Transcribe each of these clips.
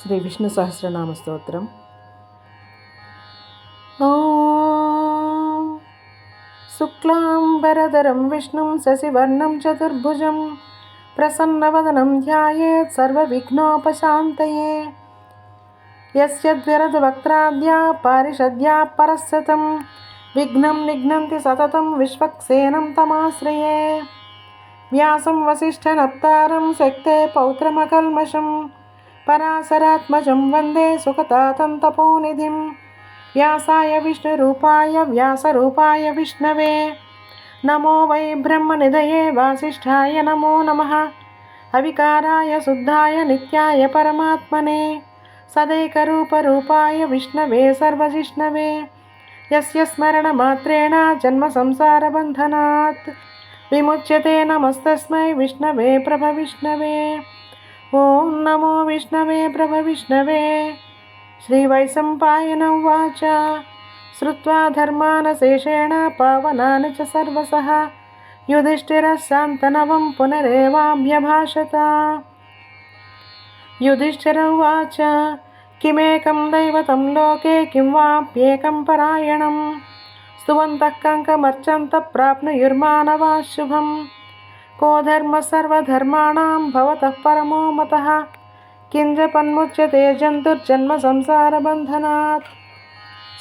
శ్రీ విష్ణు సహస్రనామ స్తోత్రం. శుక్లాంబరధరం విష్ణుం శశివర్ణం చతుర్భుజం ప్రసన్నవదనం ధ్యాయేత్ సర్వవిఘ్నోపశాంతయే. యస్యద్విరదవక్త్రాద్యా పారిషద్యా పరస్సతం విఘ్నం నిఘ్నంతి సతతం విశ్వక్సేనం తమాశ్రయే వ్యాసం వసిష్ఠనప్తారం శక్తే పౌత్రమకల్మషం పరాశరాత్మజం వందే సుఖతాతం తపోనిధిం వ్యాసాయ విష్ణురూపాయ వ్యాసరూపాయ విష్ణవే నమో వై బ్రహ్మనిధయే వాసిష్ఠాయ నమో నమ అవికారాయ శుద్ధాయ నిత్యాయ పరమాత్మనే సదైకరూపరూపాయ విష్ణవే సర్వజిష్ణవే यस्य स्मरणमात्रेण जन्मसंसारबन्धनात्। विमुच्यते नमस्तस्मै विष्णवे प्रभविष्णवे ॐ नमो विष्णवे प्रभविष्णवे श्रीवैसम्पायन उवाच। श्रुत्वा धर्मानशेषेण पावनानि च सर्वसः युधिष्ठि सान्तनवं पुनरेवाभ्यभाषत युधिष्ठिर उवाच। किमेकं दैवतं लोके किं वाप्येकं परायणं स्तुवन्तः कङ्कमर्चन्तः प्राप्नुयुर्मानवाः शुभं को धर्मः सर्वधर्माणां भवतः परमो मतः। किञ्जपन्मुच्यते जन्तुर्जन्मसंसारबन्धनात्।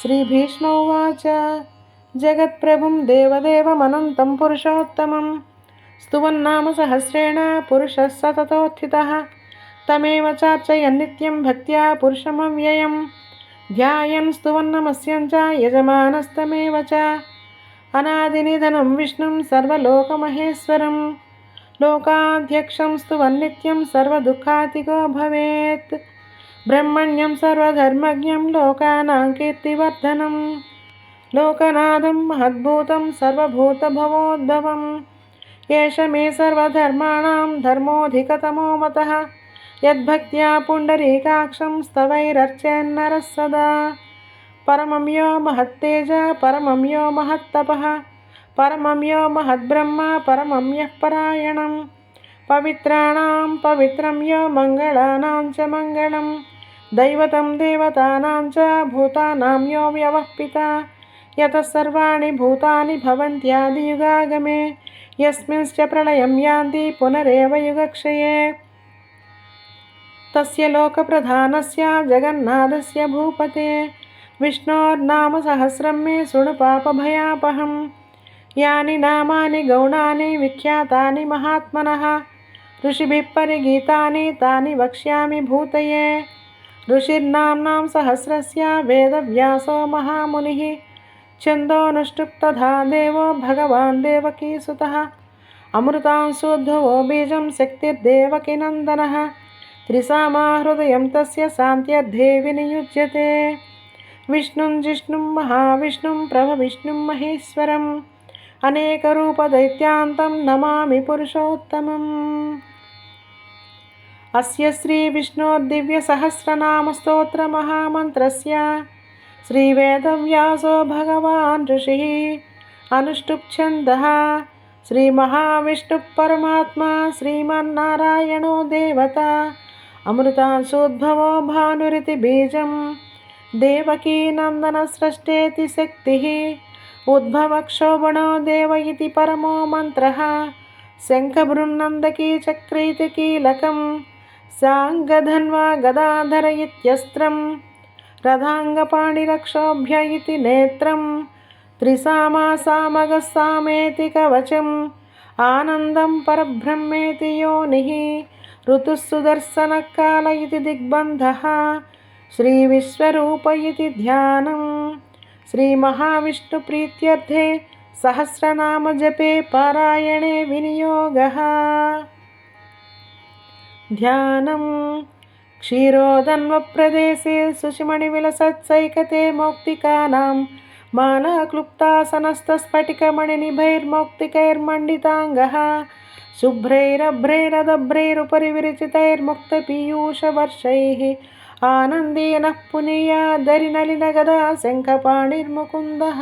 श्रीभीष्मोवाच जगत्प्रभुं देवदेवमनन्तं पुरुषोत्तमं स्तुवन्नाम सहस्रेण पुरुषः सततोत्थितः। తమేవ చార్చయన్నిత్యం భక్త్యా పురుషమవ్యయం ధ్యాయన్ స్తువన్నమస్యం చ యజమానస్తమేవ చ అనాదినిధనం విష్ణుం సర్వలోకమహేశ్వరం లోకాధ్యక్షం స్తువన్నిత్యం సర్వదుఃఖాతిగో భవేత్ బ్రహ్మణ్యం సర్వధర్మజ్ఞం లోకానాం కీర్తివర్ధనం లోకనాథం మహద్భూతం సర్వభూతభవోద్భవం ఏష మే సర్వధర్మాణం ధర్మోధికతమో మత యద్భక్త్యా పుండరీకాక్షం స్తవైరర్చేన్నరः సదా పరమం యో మహత్తేజ పరమం యో మహత్తప పరమం యో మహద్బ్రహ్మ పరమం యః పరాయణం. పవిత్రాణం పవిత్రం యో మంగళానాం చ మంగళం. దైవతం దేవతానాం చ భూతానాం యో వ్యవహ్పిత యతः సర్వాణి భూతాని భవంత్యాదియుగాగమే యస్మింశ్చ ప్రళయం యాంతి పునరేవ యుగక్షయే. तस्य लोकप्रधानस्य जगन्नाथस्य भूपते। विष्णोर्नामसहस्रं मे शृणु पापभयापहं यानि नामानि गौणानि विख्यातानि महात्मनः। ऋषिभिः परिगीतानि तानि वक्ष्यामि भूतये। ऋषिर्नाम्नां सहस्रस्य वेदव्यासो महामुनिः। छन्दोनुष्टुप्तधा देवो भगवान् देवकीसुतः। अमृतांशोद्भवो बीजं शक्तिर्देवकीनन्दनः। त्रिसामा हृदयं तस्य शान्त्यर्धे विनियुज्यते विष्णुं जिष्णुं महाविष्णुं प्रभविष्णुं महेश्वरम् अनेकरूपदैत्यान्तं नमामि पुरुषोत्तमम् अस्य श्रीविष्णोर्दिव्यसहस्रनामस्तोत्रमहामन्त्रस्य श्रीवेदव्यासो भगवान् ऋषिः अनुष्टुप्छन्दः श्रीमहाविष्णुः परमात्मा श्रीमन्नारायणो देवता అమృతాంశోద్భవో భానురితి బీజం. దేవకీ నందన సృష్టేతి శక్తి. ఉద్భవక్షోభణో దేవ ఇది పరమో మంత్ర. శంఖబృన్నందకీ చక్రైతి కీలకం సాంగధన్వా గదాధర ఇత్యస్త్రం. రథాంగపాణిరక్షోభ్య ఇది నేత్రం. త్రిసామా సామగ సామేతి కవచం ఆనందం పరబ్రహ్మేతి యోని. सुदर्शनकाल इति दिग्बन्धः श्रीविश्वरूप इति ध्यानं श्रीमहाविष्णुप्रीत्यर्थे सहस्रनामजपे पारायणे विनियोगः ध्यानं क्षीरोदन्वप्रदेशे सुषिमणिविलसत्सैकते मौक्तिकानां मालाक्लुप्तासनस्तस्फटिकमणिनिभैर्मौक्तिकैर्मण्डिताङ्गः शुभ्रैरभ्रैरदभ्रैरुपरि विरचितैर्मुक्तपीयूषवर्षैः आनन्देन पुनीयादरिनलिनगदा शङ्खपाणिर्मुकुन्दः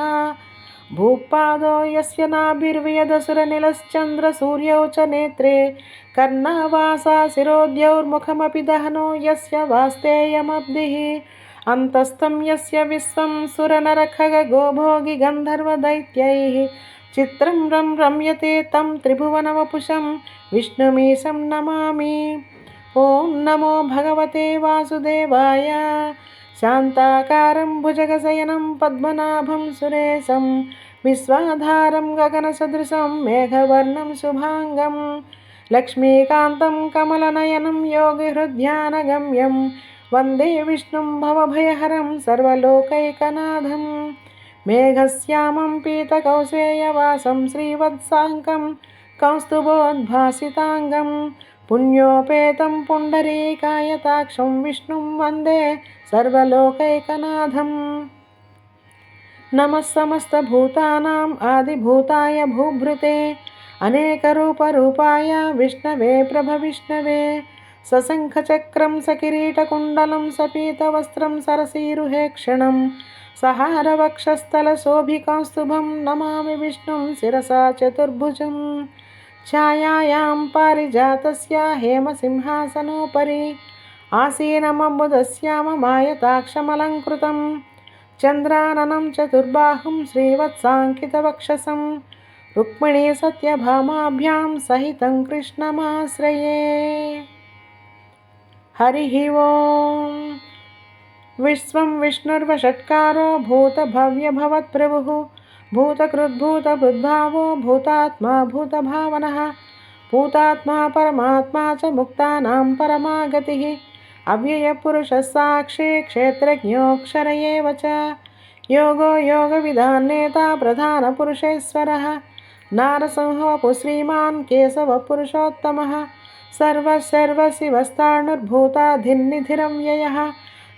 भूपादो यस्य नाभिर्वियदसुरनिलश्चन्द्रसूर्यौ च नेत्रे कर्णावासा शिरोद्यौर्मुखमपि दहनो यस्य वास्तेयमब्धिः अन्तस्थं यस्य विश्वं सुरनरखगोभोगि చిత్రం రం రమ్యతే తం త్రిభువనవపుషం విష్ణుమీశం నమామి. ఓం నమో భగవతే వాసుదేవాయ. శాంతాకారం భుజగశయనం పద్మనాభం సురేశం. విశ్వాధారం గగనసదృశం మేఘవర్ణం శుభాంగం. లక్ష్మీకాంతం కమలనయనం యోగిహృధ్యానగమ్యం వందే విష్ణుం భవభయహరం సర్వలోకైకనాథం. मेघश्यामं पीतकौशेयवासं श्रीवत्साङ्कं कौस्तुभोद्भासिताङ्गं पुण्योपेतं पुण्डरीकायताक्षं विष्णुं वंदे सर्वलोकैकनाथम्। नमः समस्तभूतानाम् आदिभूताय भूभृते, अनेकरूपरूपाय विष्णवे प्रभविष्णवे सशङ्खचक्रं सकिरीटकुण्डलं सपीतवस्त्रं सरसीरुहे क्षणं सहारवक्षस्थलशोभिकौस्तुभं नमामि विष्णुं शिरसा चतुर्भुजम् छायायां पारिजातस्य हेमसिंहासनोपरि आसीनमम्बुदस्याममायताक्षमलङ्कृतं। चन्द्राननं चतुर्बाहुं श्रीवत्साङ्कितवक्षसं। रुक्मिणीसत्यभामाभ्यां सहितं कृष्णमाश्रये। हरिः ॐ विश्वं विष्णुर्वषट्कारो भूतभव्यभवत्प्रभुः। भूतकृद्भूतबुद्भावो भूतात्मा भूतभावनः। भूतात्मा परमात्मा च मुक्तानां परमा गतिः अव्ययपुरुषः साक्षी क्षेत्रज्ञोऽक्षर एव च। योगो योगविधान्नेता प्रधानपुरुषेश्वरः। नारसिंहवपु श्रीमान् केशवपुरुषोत्तमः।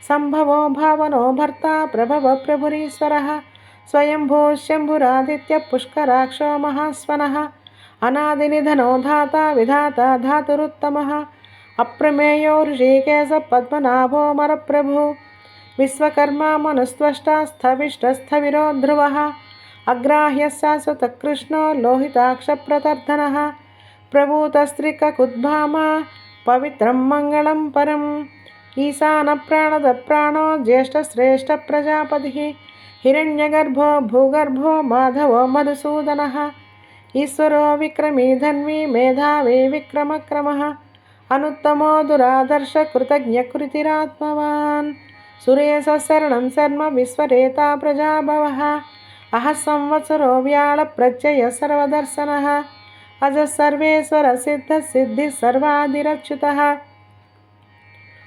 సంభవో భావనో భర్త ప్రభవ ప్రభురీశ్వర. స్వయంభూ శంభురాదిత్య పుష్కరాక్షో మహాస్వన. అనాదినిధనో ధాత విధాత ధాతురుత్తమ. అప్రమేయో ఋషికేశ పద్మనాభో మరప్రభు. విశ్వకర్మ మనుస్త్వష్టాస్థవిష్టస్థవిరో ధ్రువ అగ్రాహ్య శాశ్వతకృష్ణో లోహితాక్షప్రతర్ధన ప్రభూతస్త్రికకుద్భామ పవిత్రం మంగళం పరం. ఈశాన ప్రాణద ప్రాణో జ్యేష్ఠశ్రేష్ఠ ప్రజాపతి. హిరణ్యగర్భో భూగర్భో మాధవో మధుసూదన. ఈశ్వరో విక్రమీ ధన్వీ మేధావి విక్రమక్రమ. అనుత్తమో దురాదర్శ కృతజ్ఞకృతిరాత్మవాన్ సురేశ శరణం శర్మ విశ్వరేత ప్రజాభవ. అహ సంవత్సరో వ్యాళ ప్రత్యయ సర్వదర్శన. అజ సర్వేశ్వర సిద్ధ సిద్ధి సర్వాదిరచ్యుత.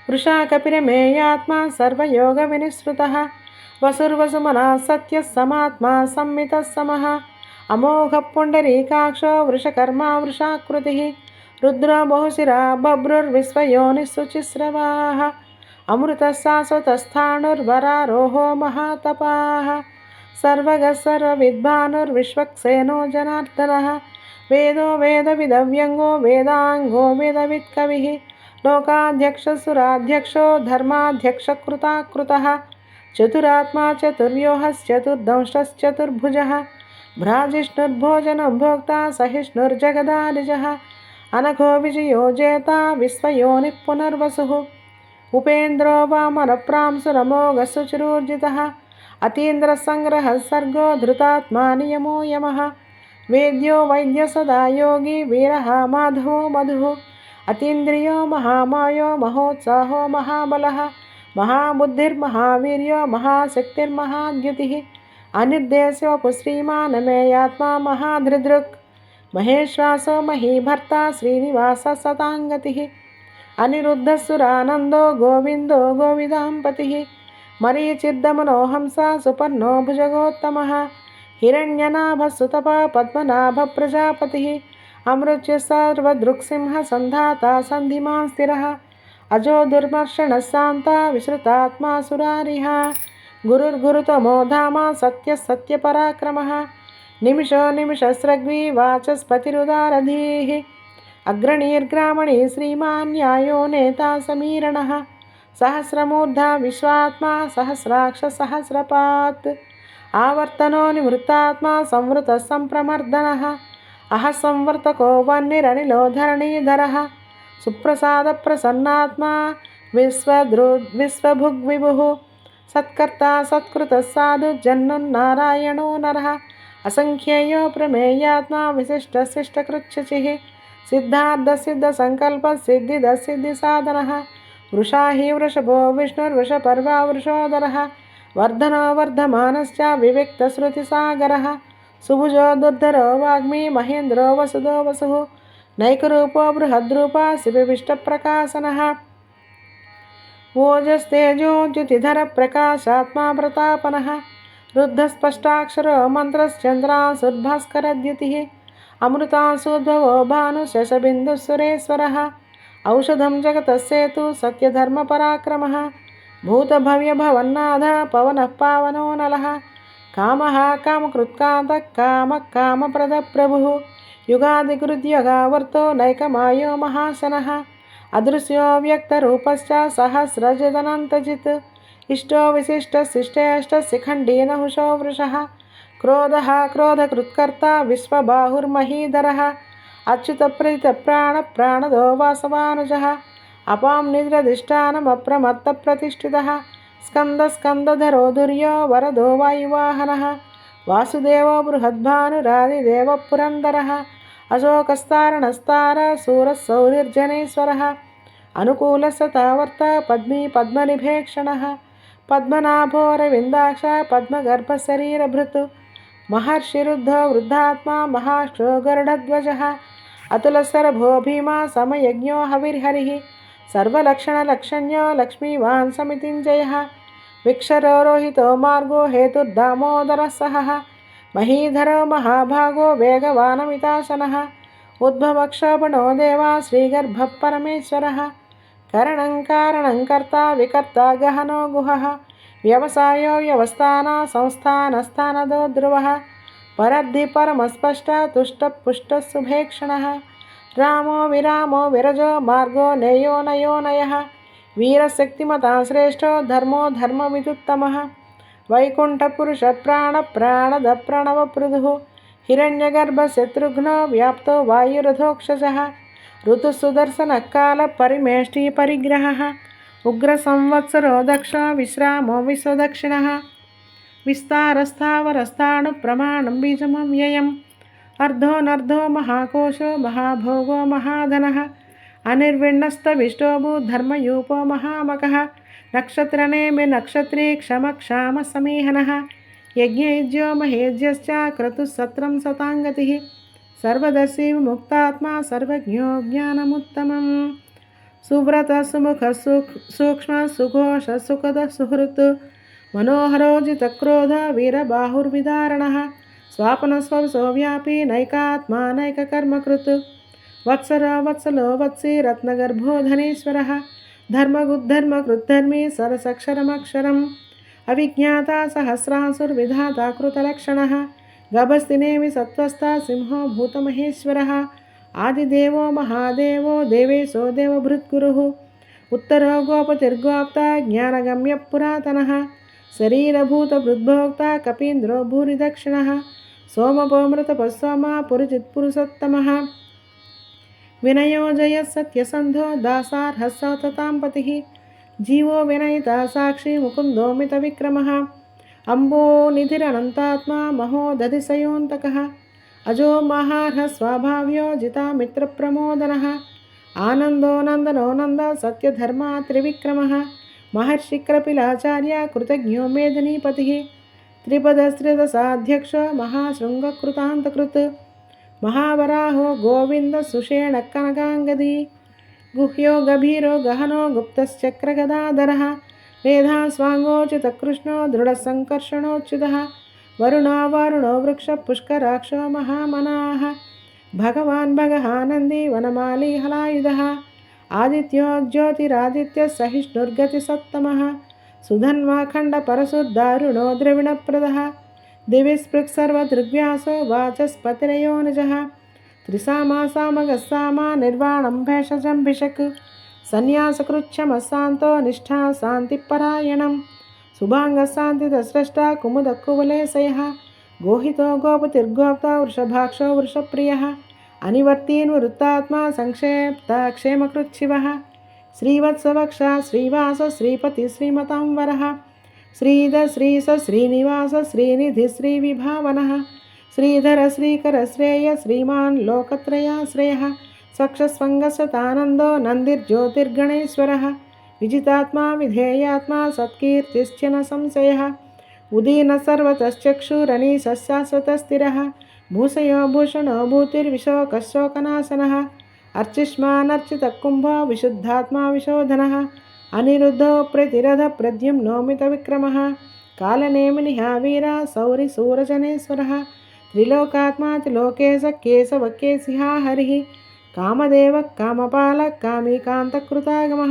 వృషా కపిరమే ఆత్మా సర్వయోగ వినిసృత వసుర్వసుమన సత్య సమాత్మా సంమిత సమః అమోఘ పుండరీకాక్షో వృషకర్మ వృషాకృతి రుద్ర బహుశిర బభ్రుర్విశ్వయోనిస్సుచిస్రవా అమృత శాశ్వతస్థాణుర్వరారోహో మహాతపా సర్వగ సర్వవిద్భానుర్విశ్వక్సేనో జనార్దన వేదో వేదవిదవ్యంగో వేదాంగో వేదవిత్కవి लोकाध्यक्षसुराध्यक्षो धर्माध्यक्षकृताकृतः, चतुरात्मा चतुर्व्यूहश्चतुर्दंष्टश्चतुर्भुजः भ्राजिष्णुर्भोजनं भोक्ता सहिष्णुर्जगदानिजः, अनघो विजयो जेता विश्वयोनिः पुनर्वसुः उपेन्द्रो वामनप्रांसुरमोघसुचिरूर्जितः अतीन्द्रसङ्ग्रहः सर्गो धृतात्मा नियमो यमः, वेद्यो वैद्य सदा योगी वीरः माधवो मधुः। अतीन्द्रियो महामायो महोत्साहो महाबलः, महाबुद्धिर्महावीर्यो महाशक्तिर्महाद्युतिः अनिर्देशोपु श्रीमान् मेयात्मा महाधृदृक् महेश्वासो महीभर्ता श्रीनिवासः सताङ्गतिः अनिरुद्धसुरानन्दो गोविन्दो गोविदाम्पतिः मरीचिर्दमनो हंसा सुपर्णो भुजगोत्तमः, हिरण्यनाभसुतपा पद्मनाभप्रजापतिः अमृत्य सर्वदृक्सिंह सन्धाता सन्धिमां स्थिरः। अजो दुर्मर्षणः शान्ता विश्रुतात्मा सुरारिः गुरुर्गुरुतमो धाम सत्यः सत्यपराक्रमः। निमिषो निमिषस्रग्वी वाचस्पतिरुदारधीः। अग्रणीर्ग्रामणी श्रीमान् न्यायो नेता समीरणः। सहस्रमूर्धा विश्वात्मा सहस्राक्षसहस्रपात् आवर्तनो निवृत्तात्मा संवृतः सम्प्रमर्दनः అహ సంవర్తకో వన్నిరనిలో ధరణీధర. సుప్రసాద ప్రసన్నాత్మా విశ్వదృ విశ్వభుగ్విభు. సత్కర్త సత్కృత సాధు జన్నున్నారాయణో నర. అసంఖ్యేయో ప్రమేయాత్మా విశిష్ట శిష్టకృచ్యుచి సిద్ధార్థ సిద్ధ సంకల్ప సిద్ధిద సిద్ధి సాధన. వృషా హి వృషభో విష్ణుర్వృషపర్వా వృషోదర. వర్ధనో వర్ధమానశ్చ వివిక్త వివిక్తశ్రుతిసాగరः सुभुज दुर्धर वाग्मी महेंद्र वसुदो बृहद्रूप नैकरूपो बृहद्रूपा प्रकाशन ओजस्तेजो द्युतिधरप्रकाशात्मा प्रतापनः रुद्धस्पष्टाक्षरो मन्त्रश्चन्द्रासुर्भास्करद्युतिः। अमृतांशुद्भवो भानुशशबिन्दुः सुरेश्वरः। जगत जगतस्येतु सत्यधर्मपराक्रमः। भूतभव्यभवन्नाथ पवन पावनो नलः। కామః కామకృత్కాంత కామ కామప్రద ప్రభు యుగాదికృద్యుగావర్తో నైకమాయో మహాసన అదృశ్యో వ్యక్తరూపశ్చ సహస్రజదనంతజిత్ ఇష్టో విశిష్ట శిష్టేష్ట శిఖండీన హుషో వృష క్రోధ క్రోధకృత్కర్త విశ్వబాహుర్మహీధర అచ్యుతప్రతిత ప్రాణ ప్రాణదో వాసవానుజ అపాం నిద్రధిష్టానమప్రమత్త ప్రతిష్ఠిత స్కందస్కందధరో దుర్యో వరదో వాయువాహన. వాసుదేవో బృహద్భానురాదిదేవ పురందర అశోకస్తారణస్తార శూరः అనుకూలసతావర్త పద్మీ పద్మనిభేక్షణ. పద్మనాభోరవిందాక్ష పద్మగర్భశరీరభృత్. మహర్షిరుద్ధో వృద్ధాత్మా మహాక్షో గరుడధ్వజः అతులసరభో భీమా సమయజ్ఞో హవిర్హరి. सर्वलक्षणलक्षण्यो लक्ष्मीवान् समितिञ्जयः। विक्षरोहितो मार्गो हेतुर्दामोदरः सह। महीधरो महाभागो वेगवानमितासनः। उद्भवक्षोपणो देवा श्रीगर्भ परमेश्वरः करणं कारणं कर्ता विकर्ता गहनो गुहः। व्यवसायो संस्थान संस्थानस्थानदो ध्रुवः। परद्धि परमस्पष्ट तुष्टपुष्टसुभेक्षणः। రామో విరామో విరజో మార్గో నయో నయో నయ. వీరశక్తిమతా శ్రేష్టో ధర్మో ధర్మవిదుత్తమः. వైకుంఠపురుష ప్రాణ ప్రాణద ప్రణవ పృదు హిరణ్యగర్భ శత్రుఘ్నో వ్యాప్తో వాయురథోక్షజः ఋతుసుదర్శన కాల పరిమేష్టి పరిగ్రహ. ఉగ్ర సంవత్సరో దక్ష విశ్రామో విశ్వదక్షిణ. విస్తారస్థావరస్థాణు ప్రమాణం బీజమవ్యయం. अर्धो नर्धो महाकोशो महाभोगो महाधन, अनिर्विण्णस्तविष्टो भूधर्मयूपो महामकः नक्षत्रनेमि नक्षत्री क्षमक्षामसमीहनः यज्ञयज्ञो महेज्यश्च क्रतुः सत्रं सताङ्गतिः सर्वदर्शी मुक्तात्मा सर्वज्ञो ज्ञानमुत्तमं सुव्रतसुमुखः सुख सूक्ष्मसुघोषसुखदः सुहृत्, मनोहरोजितक्रोध वीरबाहुर्विदारणः। स्वापन स्वापनस्वं सोऽव्यापी नैकात्मा नैककर्मकृत् वत्सर वत्सलो वत्से रत्नगर्भो धनेश्वरः धर्मगुद्धर्मकृद्धर्मी सरसक्षरमक्षरम्। अविज्ञाता सहस्रासुर्विधाता कृतलक्षणः। गभस्तिनेमि सत्त्वस्ता सिंहो भूतमहेश्वरः। आदिदेवो महादेवो देवेशो देवभृद्गुरुः। उत्तरो गोपतिर्गोप्ता ज्ञानगम्यः पुरातनः शरीरभूतभृद्भोक्ता कपीन्द्रो भूरिदक्षिणः। సోమపోమృత భూరిదక్షిణ సోమపోమృతపస్సోమ పురుజిత్పురుషోత్తమ. వినయో సత్యసంధో దాసార్హసతాంపతి జీవో వినయిత సాక్షి ముకుందోమిత విక్రమ. అంబో నిధిరనంతాత్మా మహోదధిశయోంతక. అజో మహార్హ స్వాభావ్యో జితామిత్రప్రమోదన. ఆనందో నందనో నంద సత్యధర్మా త్రివిక్రమ. మహర్షిక్రపిలాచార్య కృతజ్ఞో మేదినీపతి త్రిపదస్త్రిదశాధ్యక్ష మహాశృంగకృతాంతకృత్ మహావరాహో గోవింద సుషేణ కనకాంగది గుహ్యో గభీరో గహనో గుప్తశ్చక్రగదాధర వేదాస్వాంగోచితకృష్ణో దృఢసంకర్షణోచ్యుత వరుణావరుణో వృక్ష పుష్కరాక్షో మహామనాः భగవాన్ భగహానంది వనమాలి హలాయుధ ఆదిత్యో జ్యోతిరాదిత్య సహిష్ణుర్గతిసత్తమः సుధన్వాఖండ పరశుద్ధారుణో ద్రవిణప్రద దివిస్పృక్సర్వదృగ్వ్యాసో వాచస్పతిరయో నిజ త్రిసామా సామగస్సామా నిర్వాణం భేషజం భిషక్ సన్యాసకృచ్ఛమశాంతో నిష్ఠా శాంతిపరాయణం శుభాంగశాంతిదస్రష్ట కుముదక్కువలేశయ గోహితో గోపతిర్గోప్త వృషభాక్షో వృషప్రియ అనివర్తీన్వృత్తాత్మా సంక్షేప్త క్షేమకృచ్ఛివ श्रीवत्सवक्षा, श्रीवास, श्रीपति, श्रीमतां वरः। श्रीध श्रीस, श्रीनिवास, श्रीनिधि, श्रीविभावनः। श्रीधर, श्रीकर, श्रेय, श्रीमान् लोकत्रयाश्रयः स्वक्षस्वङ्गसतानन्दो नन्दिर्ज्योतिर्गणेश्वरः। विजितात्मा, विधेयात्मा सत्कीर्तिश्च न संशयः। उदीन सर्वतश्चक्षुरनीशशाश्वतस्थिरः भूषयो, भूषणो, भूतिर्विशोकशोकनाशनः। అర్చిష్మానర్చితకుంభ విశుద్ధాత్మా విశోధన అనిరుద్ధో ప్రతిరథ ప్రద్యుమ్నోమిత విక్రమ కాలనేమిని హావీర సౌరి సూరజనేశ్వర త్రిలోకాత్మా త్రిలోకేశ కేశవ కేసిహా హరి కామదేవ కామపాల కామీకాంతకృతాగమ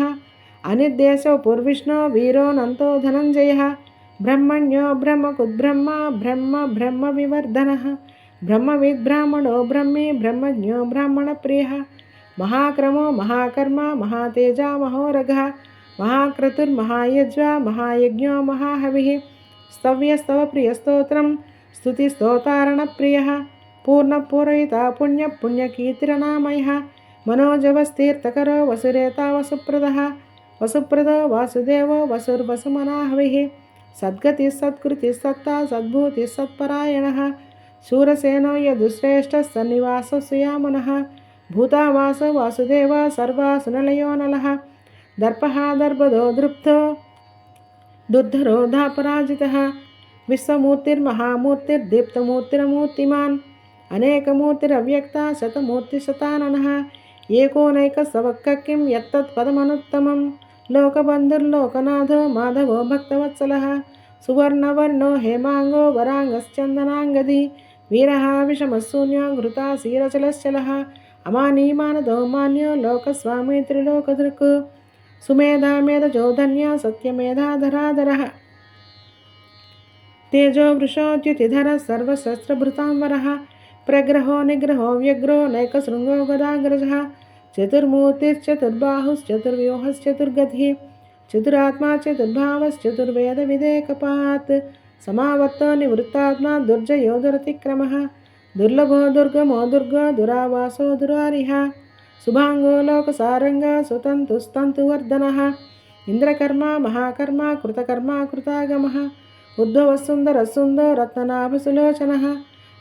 అనిర్దేశో పూర్విష్ణో వీరోనంతో ధనంజయ బ్రహ్మణ్యో బ్రహ్మకుద్బ్రహ్మ బ్రహ్మ బ్రహ్మ వివర్ధన బ్రహ్మవిద్బ్రాహ్మణో బ్రహ్మీ బ్రహ్మజ్ఞో బ్రాహ్మణప్రియ మహాక్రమో మహాకర్మ మహాతేజ మహోరగ మహాక్రతుర్మహాయజ్వ మహాయజ్ఞో మహాహవి. స్తవ్యస్తవ ప్రియస్తోత్రం స్తుతిస్తోతారణప్రియ పూర్ణపూరయిత పుణ్యపుణ్యకీర్తిరనామయ మనోజవస్తీర్థకరో వసురేత వసుప్రద. వసుప్రదో వాసుదేవో వసుర్వసుమనాహవి. సద్గతి సత్కృతి సత్తా సద్భూతి సత్పరాయణ. శూరసేనో యదుశ్రేష్ఠ సన్నివాస సుయామున. భూతావాస వాసుదేవ సర్వాసునలయో నల దర్పహాదర్భదో దృప్తో దుర్ధరో ధాపరాజిత విశ్వమూర్తిర్మహామూర్తిర్దీప్తమూర్తిరమూర్తిమాన్ అనేకమూర్తిరవ్యక్త శతమూర్తిశతానన ఏకోనైక సవక్కక్కిం యత్తత్పదమనుత్తమం లోకబంధుర్లోకనాథో మాధవో భక్తవత్సల సువర్ణవర్ణో హేమాంగో వరాంగశ్చందనాంగది వీర విషమశూన్యో ఘృతాశీరచలశ్చల लोकबन्धुर्लोकनाथो माधवो भक्तवत्सलः सुवर्णवर्णो हेमाङ्गो वराङ्गश्चन्दनाङ्गदी वीरः विषमशून्यो घृता क्षीरचलश्चलः अमानीमानदो मान्यो लोकस्वामी त्रिलोकदृक् सुमेधा मेधजोधन्या सत्यमेधाधराधरः तेजो वृषोद्युतिधरः सर्वशस्त्रभृतांवरः प्रग्रहो निग्रहो व्यग्रो नैकशृङ्गो गदाग्रजः चतुर्मूर्तिश्चतुर्बाहुश्चतुर्व्यूहश्चतुर्गतिः चतुरात्मा దుర్లభో దుర్గమో దుర్గో దురావాసో దురారిహ శుభాంగో స్తంతు వర్ధన ఇంద్రకర్మ మహాకర్మ కృతకర్మ కృతాగమ ఉద్ధవ సుందర సుందో రత్ననాభసులోచన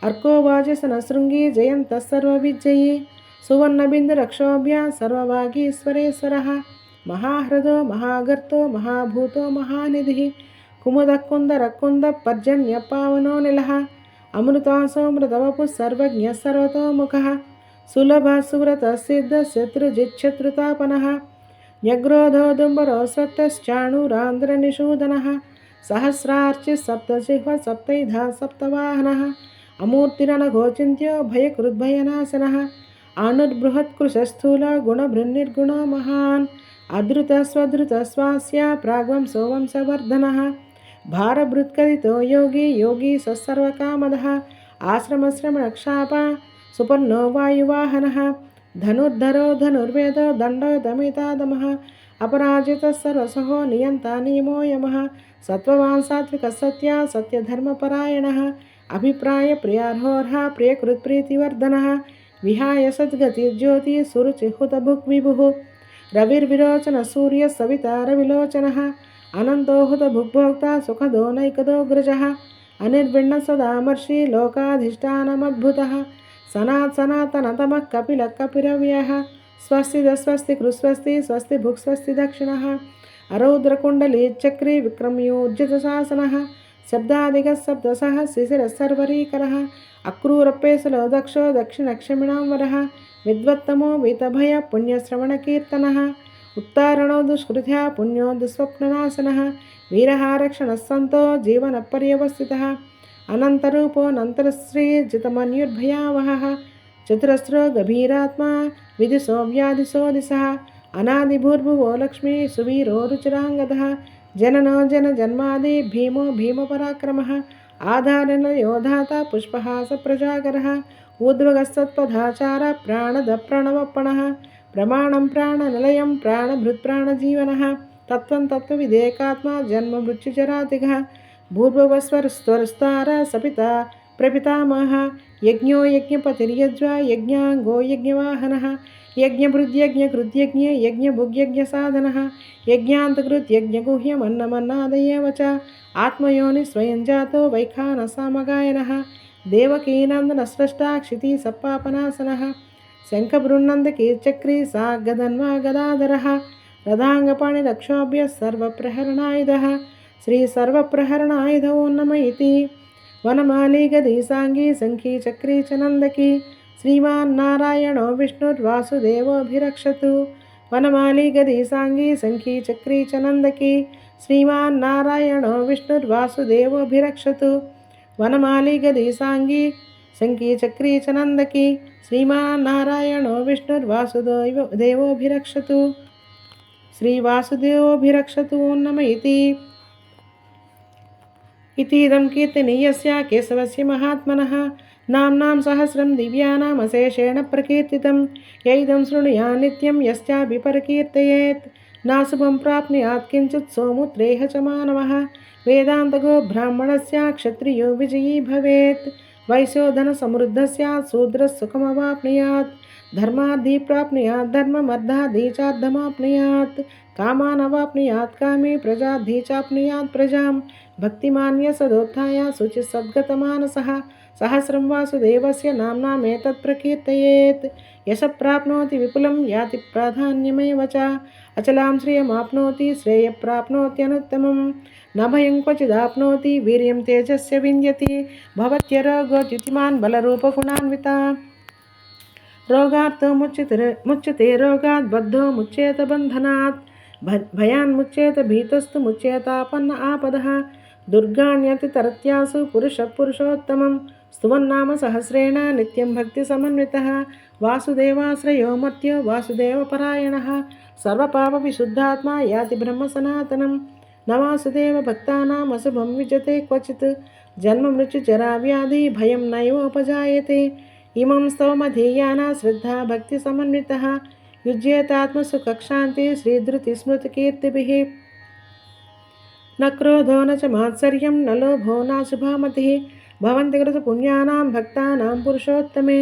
అర్కో వాచసన శృంగి జయంత సర్వవిజయీ సువర్ణబిందురక్షోభ్య సర్వవాగీశ్వరేశ్వర మహాహృదో మహాగర్తో మహాభూతో మహానిధి కుముద కుందర కుంద పర్జన్య పావనో నిలహ अमृतासोमृतवपुः सर्वज्ञः सर्वतोमुखः। सुलभः सिद्धः न्यग्रोधो दुम्बरो स्वत्तश्चाणूरान्ध्रनिषूदनः सहस्रार्चिः सप्तजिह्व सप्तैधा सप्तवाहनः। अमूर्तिरनघोचिन्त्यो भयकृद्भयनाशनः। आणुर्बृहत्कृशस्थूल गुणभृन्निर्गुणो महान्। अधृतस्वधृतस्वास्य प्राग्वंसो वंशवर्धनः भारभृत्कदितो योगी योगी सत्सर्वकामदः। आश्रमश्रमणक्षापा सुपर्णो वायुवाहनः, धनुर्धरो धनुर्वेदो दण्डो दमितादमः, अपराजितः सर्वसहो नियन्ता नियमो यमः, सत्त्ववान् सत्या सत्यधर्मपरायणः अभिप्रायप्रियार्होर्हा प्रियकृत्प्रीतिवर्धनः विहाय सद्गतिर्ज्योतिः सुरुचिहुतभुक् विभुः रविर्विरोचनः सूर्यः सविता అనంతోహుత భుక్భోక్త సుఖదో నైకదో గృజ అనిర్విణ్ణ సదామర్షి లోకాధిష్టానమద్భుత సనాత్ సనాతనతమ కపిల కపిరవ్య స్వస్తి దస్వస్తి కృస్వస్తి స్వస్తి భుక్స్వస్తి దక్షిణ అరౌద్రకుండలీచక్రీ విక్రమ్యోజ్జిత శాసన శబ్దాదిగ శబ్దసహ శిశిరసర్వరీకర అక్రూరప్పేశలో దక్షో దక్షిణక్షమిణాం వర విద్వత్తమో వీతభయ పుణ్యశ్రవణకీర్తన उत्तारण दुष्कृत्या पुण्यो दुःस्वप्ननाशनः वीरहारक्षणस्सन्तो जीवनपर्यवस्थितः। अनन्तरूपो नन्तरश्रीजितमन्युर्भयावहः चतुरस्रो गभीरात्मा, विदुषो व्याधिशो दिशा। अनादिभूर्भुवो लक्ष्मी सुवीरो रुचिराङ्गदः जन जनजन्मादि भीमो पराक्रम आधारेण योधाता प्रजागर स प्रजागरः प्राणद प्रणवपण प्रमाणं प्राणनिलयं प्राणभृत्प्राणजीवनः, तत्त्वं तत्त्वविधेयकात्मा जन्ममृत्युचरातिघः भूर्भुवस्वरस्वरस्तार सपिता प्रपितामहः, यज्ञो यज्ञपतिर्यज्वा यज्ञाङ्गो यज्ञवाहनः, यज्ञभृद्यज्ञकृद्यज्ञे, यज्ञभुग्यज्ञसाधनः, यज्ञान्तकृत्यज्ञगुह्यमन्नमन्नादयेव च, आत्मयोनि स्वयं जातो वैखानसामगायनः देवकीनन्दनस्रष्टा क्षितिसप्पापनासनः శంఖబృన్నంద కీర్చక్రీ సాగధన్వా గదాధర రథాంగపాణి దక్షాభ్య సర్వప్రహరణాయుధ శ్రీ సర్వప్రహరణాయుధో నమ ఇది వనమాలీగదీసాంగీ సంఖీ చక్రీ చనందకి శ్రీమాన్నారాయణో విష్ణుర్వాసుదేవోభిరక్షతు వనమాలీగదీసాంగీ సంఖీ చక్రీ చనందకి శ్రీమాన్నారాయణో విష్ణుర్వాసుదేవోభిరక్షతు వనమాలీగదీసాంగీ विष्णुर्वासुदेवोऽभिरक्षतु वनमाली गदीसाङ्गी सङ्खी चक्री च नन्दकी श्रीमान्नारायणो विष्णुर्वासुदेव देवोऽभिरक्षतु। श्रीवासुदेवोऽभिरक्षतु नम इति इतीदं कीर्तनीयस्य केशवस्य महात्मनः। नाम्नां सहस्रं दिव्यानामशेषेण प्रकीर्तितं। य इदं शृणुया नित्यं यश्चापि परकीर्तयेत् नाशुभं प्राप्नुयात् किञ्चित् सोमुत्रेह च मानवः। वेदान्तगो ब्राह्मणस्य क्षत्रियो विजयी भवेत्। वैश्यो धनसमृद्धस्य शूद्रः सुखमवाप्नुयात् धर्माद्धि प्राप्नुयात् धर्ममर्धाद्धि चार्धमाप्नुयात् कामानवाप्नुयात्, कामे प्रजाद्धि चाप्नुयात् प्रजां भक्तिमान्य सदोत्थाय शुचिसद्गतमानसः, सहस्रं वासुदेवस्य नाम्नामेतत् प्रकीर्तयेत् यश प्राप्नोति विपुलं याति प्राधान्यमेव च। అచలాం శ్రేయమాప్నోతి శ్రేయప్రాప్నోత్యనుత్తమం. నభయం క్వచిదాప్నోతి వీర్యం తేజస్య వింజతి భవత్యరోగోద్యుతిమాన్ బలరూపగుణాన్విత రోగార్థో ముచ్యతే ముచ్యతే రోగాద్ బద్ధో ముచ్చేత బంధనాత్. భయాన్ ముచ్చేత భీతస్తు ముచ్చేతాపన్న ఆపద. దుర్గాణ్యతి తరత్యాసు పురుష పురుషోత్తమం. भ- भयान्मुच्येत भीतस्तु मुच्येतापन्न आपदः दुर्गाण्यतितरत्यासु पुरुषः पुरुषोत्तमं स्तुवन्नाम सहस्रेण नित्यं भक्तिसमन्वितः वासुदेवाश्रयो मर्त्यो वासुदेवपरायणः सर्वपापविशुद्धात्मा याति ब्रह्मसनातनं न वासुदेवभक्तानाम् अशुभं विजते क्वचित् जन्ममृत्युजराव्याधि भयं नैवोपजायते इमं स्तवमधीयाना श्रद्धा भक्तिसमन्वितः युज्येतात्मसुखक्षान्ति श्रीधृतिस्मृतिकीर्तिभिः न क्रोधो न च मात्सर्यं न लोभो नाशुभामतिः భవంతి కృత పుణ్యానాం భక్తానాం పురుషోత్తమే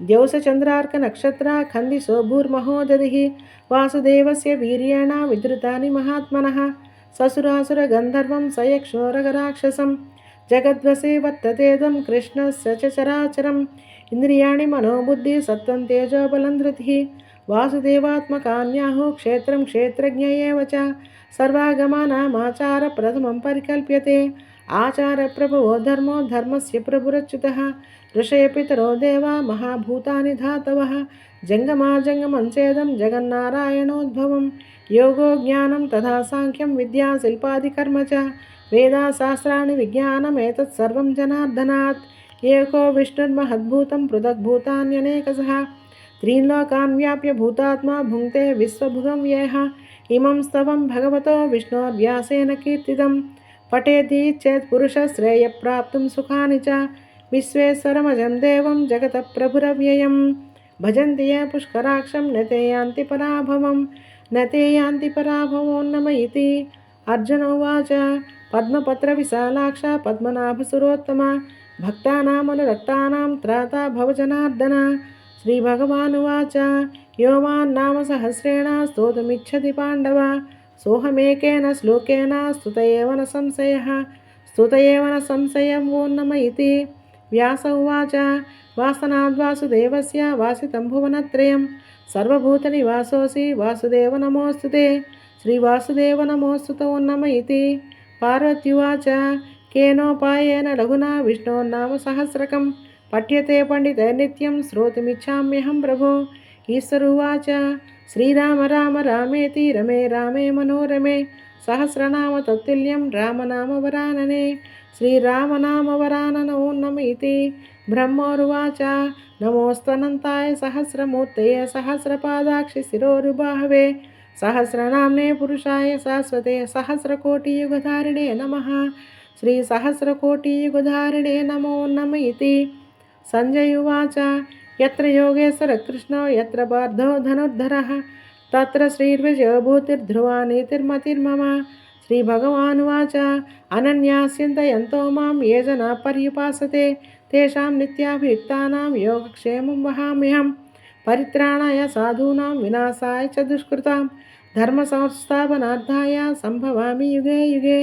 ద్యౌసచంద్రార్కనక్షత్రా ఖందిశోభూర్మహోదధి వాసుదేవస్య వీర్యేణ విధృతాని మహాత్మనः ససురాసురగంధర్వం సయక్షోరగరాక్షసం జగద్వసే వర్తతేదం కృష్ణస్య చరాచరం ఇంద్రియాణి మనోబుద్ధి సత్వం తేజోబలం ధృతి వాసుదేవాత్మకాన్యాహు క్షేత్రం క్షేత్రజ్ఞ ఏవ సర్వాగమానామాచార ప్రథమం పరికల్ప్యతే आचारप्रभवो धर्मो धर्मस्य प्रभुरच्युतः ऋषयपितरो देवा महाभूतानि धातवः जङ्गमाजङ्गमं चेदं जगन्नारायणोद्भवं योगो ज्ञानं तथा साङ्ख्यं विद्या शिल्पादिकर्म च वेदाशास्त्राणि विज्ञानमेतत् सर्वं जनार्दनात् एको विष्णुर्महद्भूतं पृथग्भूतान्यनेकशः त्रीन् लोकान् व्याप्य भूतात्मा भुङ्क्ते विश्वभुगं यः इमं स्तवं भगवतो विष्णोर्व्यासेन कीर्तितं पठेति चेत् पुरुषश्रेयप्राप्तुं सुखानि च विश्वेश्वरमजं देवं जगतः प्रभुरव्ययं भजन्ति ये पुष्कराक्षं न ते यान्ति पराभवं न ते यान्ति पराभवो नम इति अर्जुन उवाच पद्मपत्रविशालाक्ष पद्मनाभसुरोत्तमा भक्तानामनुरक्तानां त्राता भवजनार्दन श्रीभगवानुवाच यो मान्नाम सहस्रेण स्तोतुमिच्छति पाण्डव సోహమేకేన శ్లోకేన స్థుతయేవన సంశయ. స్థుతయేవన సంశయం ఓన్నమ ఇది వ్యాస ఉవాచ వాసనాద్వాసుదేవస్య వాసితం భువనత్రయం సర్వభూతనివాసోసి వాసుదేవ నమోస్తుతే శ్రీవాసుదేవ నమోస్తుతో నమ ఇది పార్వత్యువాచ కేనోపాయేన లఘునా విష్ణోర్నామ సహస్రకం. పఠ్యతే పండితైర్నిత్యం శ్రోతుమిచ్చామ్యహం ప్రభో. ఈశ్వరువాచ శ్రీరామ రామ రామేతి రమే రామే మనోరమే. సహస్రనామ తత్తుల్యం రామనామవరాననే శ్రీరామనామవరాననో నమితి. బ్రహ్మోరువాచ నమోస్తనంతాయ సహస్రమూర్తయ సహస్రపాదాక్షి శిరోరుబాహవే. సహస్రనామ్నే పురుషాయ శాశ్వతే సహస్రకోటియుగధారిణే నమ. శ్రీ సహస్రకోటియుగధారిణే నమో నమ ఇది సంజయువాచ ఎత్ర యోగేశ్వర కృష్ణో ఎత్ర బార్ధో ధనుర్ధర తత్ర శ్రీర్విజయభూతిర్ధ్రువా నీతిర్మతిర్మమ శ్రీ భగవానువాచ అనన్యాస్యంత ఎంతో మాం ఏ జనా పర్యుపాసతే తేషాం నిత్యాభియుక్తానాం యోగక్షేమం వహామ్యహం పరిత్రాణాయ సాధూనాం వినాశాయ చ దుష్కృతాం ధర్మ సంస్థాపనార్థాయ సంభవామి యుగే యుగే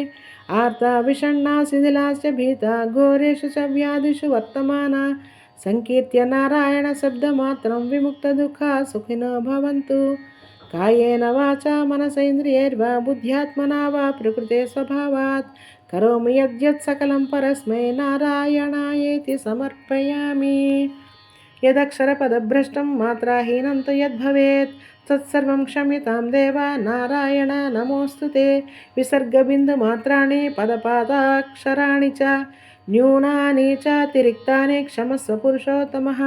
ఆర్తా విషణ్ణా శిథిలాశ్చ భీత ఘోరేషు చ వ్యాధిషు వర్తమానా भीता घोरेषु च व्याधिषु वर्तमाना सङ्कीर्त्य नारायणशब्दमात्रं विमुक्तदुःखा सुखिनो भवन्तु कायेन वाचा मनसेन्द्रियैर्वा बुद्ध्यात्मना वा प्रकृते स्वभावात् करोमि यद्यत् सकलं परस्मै नारायणायेति समर्पयामि यदक्षरपदभ्रष्टं मात्राहीनं तु यद्भवेत् तत्सर्वं क्षम्यतां देव नारायण नमोऽस्तु ते विसर्गबिन्दुमात्राणि पदपादाक्षराणि च न्यूनानि चातिरिक्तानि क्षमस्व पुरुषोत्तमः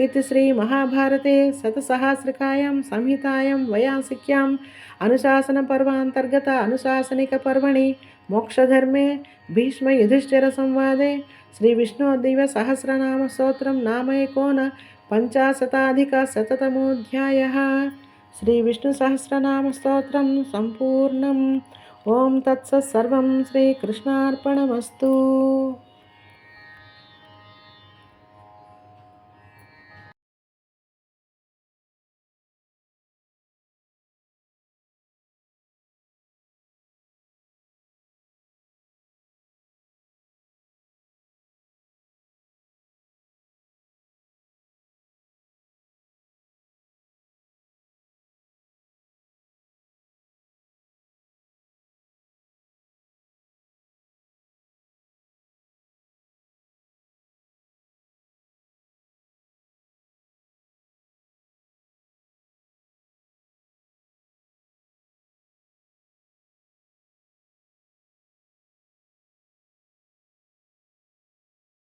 इति श्रीमहाभारते शतसहस्रकायां संहितायां वयासिक्याम् अनुशासनपर्वान्तर्गत अनुशासनिकपर्वणि मोक्षधर्मे भीष्मयुधिष्ठिरसंवादे श्रीविष्णुदिव्यसहस्रनामस्तोत्रं नाम एकोन पञ्चाशताधिकशततमोऽध्यायः श्रीविष्णुसहस्रनामस्तोत्रं सम्पूर्णम् ॐ तत्सत् सर्वं श्रीकृष्णार्पणमस्तु